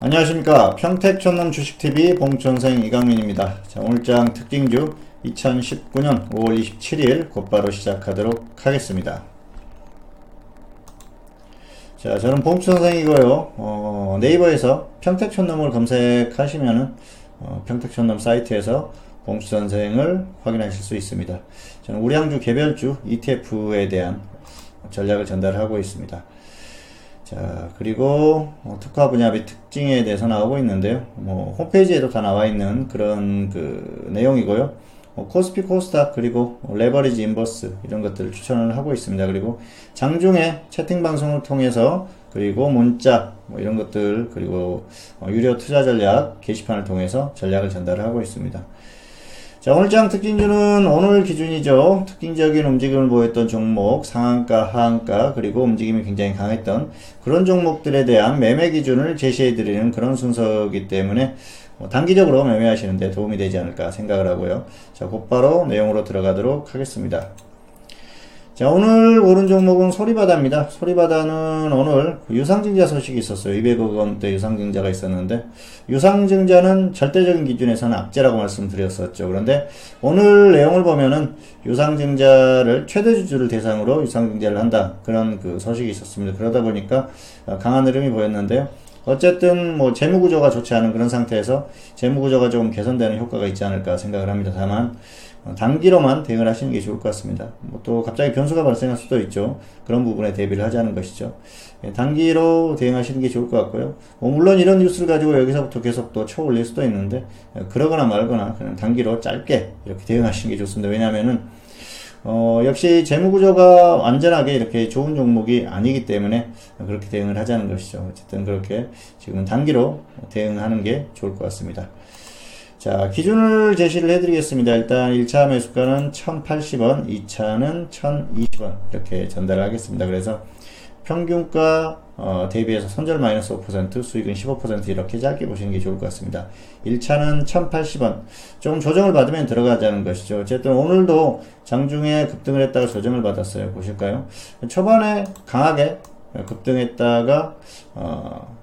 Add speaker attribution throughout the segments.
Speaker 1: 안녕하십니까. 평택촌놈 주식TV 봉천생 이강민입니다. 자 오늘장 특징주 2019년 5월 27일 곧바로 시작하도록 하겠습니다. 자 저는 봉천생이고요. 어, 네이버에서 평택촌놈을 검색하시면은 어, 평택촌놈 사이트에서 봉천생을 확인하실 수 있습니다. 저는 우량주 개별주 ETF에 대한 전략을 전달하고 있습니다 자, 그리고 어, 특화 분야 및 특징에 대해서 나오고 있는데요. 뭐 홈페이지에도 다 나와 있는 그런 그 내용이고요. 뭐 코스피 코스닥 그리고 레버리지 인버스 이런 것들을 추천을 하고 있습니다. 그리고 장중에 채팅 방송을 통해서 그리고 문자 뭐 이런 것들 그리고 어, 유료 투자 전략 게시판을 통해서 전략을 전달하고 있습니다. 자, 오늘장 특징주는 오늘 기준이죠. 특징적인 움직임을 보였던 종목, 상한가, 하한가, 그리고 움직임이 굉장히 강했던 그런 종목들에 대한 매매 기준을 제시해 드리는 그런 순서이기 때문에 뭐 단기적으로 매매하시는데 도움이 되지 않을까 생각을 하고요. 자, 곧바로 내용으로 들어가도록 하겠습니다. 자, 오늘 오른 종목은 소리바다입니다. 소리바다는 오늘 유상증자 소식이 있었어요. 200억 원대 유상증자가 있었는데, 유상증자는 절대적인 기준에서는 악재라고 말씀드렸었죠. 그런데 오늘 내용을 보면은 유상증자를 최대 주주를 대상으로 유상증자를 한다. 그런 그 소식이 있었습니다. 그러다 보니까 강한 흐름이 보였는데요. 어쨌든 뭐 재무구조가 좋지 않은 그런 상태에서 재무구조가 좀 개선되는 효과가 있지 않을까 생각을 합니다. 다만 어, 단기로만 대응을 하시는 게 좋을 것 같습니다. 뭐 또 갑자기 변수가 발생할 수도 있죠. 그런 부분에 대비를 하자는 것이죠. 예, 단기로 대응하시는 게 좋을 것 같고요. 뭐 물론 이런 뉴스를 가지고 여기서부터 계속 또 쳐 올릴 수도 있는데 예, 그러거나 말거나 그냥 단기로 짧게 이렇게 대응하시는 게 좋습니다. 왜냐하면은 어, 역시 재무구조가 완전하게 이렇게 좋은 종목이 아니기 때문에 그렇게 대응을 하자는 것이죠. 어쨌든 그렇게 지금 단기로 대응하는 게 좋을 것 같습니다. 자, 기준을 제시를 해드리겠습니다. 일단 1차 매수가는 1080원, 2차는 1020원 이렇게 전달하겠습니다. 그래서 평균가 어, 대비해서 손절 마이너스 5%, 수익은 15% 이렇게 짧게 보시는 게 좋을 것 같습니다. 1차는 1080원. 조금 조정을 받으면 들어가자는 것이죠. 어쨌든 오늘도 장중에 급등을 했다가 조정을 받았어요. 보실까요? 초반에 강하게 급등했다가 어,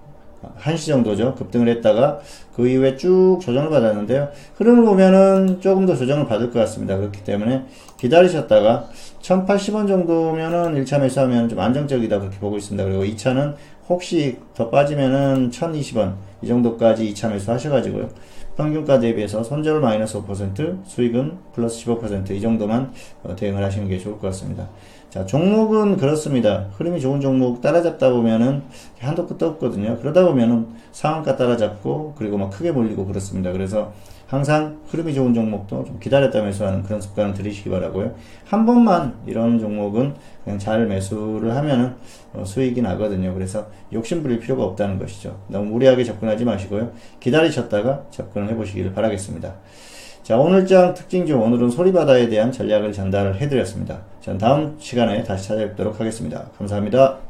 Speaker 1: 1시 정도죠. 급등을 했다가 그 이후에 쭉 조정을 받았는데요. 흐름을 보면은 조금 더 조정을 받을 것 같습니다. 그렇기 때문에 기다리셨다가 1080원 정도면은 1차 매수하면 좀 안정적이다 그렇게 보고 있습니다. 그리고 2차는 혹시 더 빠지면은 1020원 이 정도까지 2차 매수 하셔가지고요. 평균가 대비해서 손절 마이너스 5% 수익은 플러스 15%이 정도만 어, 대응을 하시는 게 좋을 것 같습니다. 자, 종목은 그렇습니다. 흐름이 좋은 종목 따라잡다 보면은 한도 끝도 없거든요. 그러다 보면은 상한가 따라잡고 그리고 막 크게 몰리고 그렇습니다. 그래서 항상 흐름이 좋은 종목도 좀 기다렸다 매수하는 그런 습관을 들이시기 바라고요. 한 번만 이런 종목은 그냥 잘 매수를 하면은 어, 수익이 나거든요. 그래서 욕심 부릴 필요가 없다는 것이죠. 너무 무리하게 접근하지 마시고요. 기다리셨다가 접근을 해보시기를 바라겠습니다. 자, 오늘장 특징 중 오늘은 소리바다에 대한 전략을 전달을 해드렸습니다. 전 다음 시간에 다시 찾아뵙도록 하겠습니다. 감사합니다.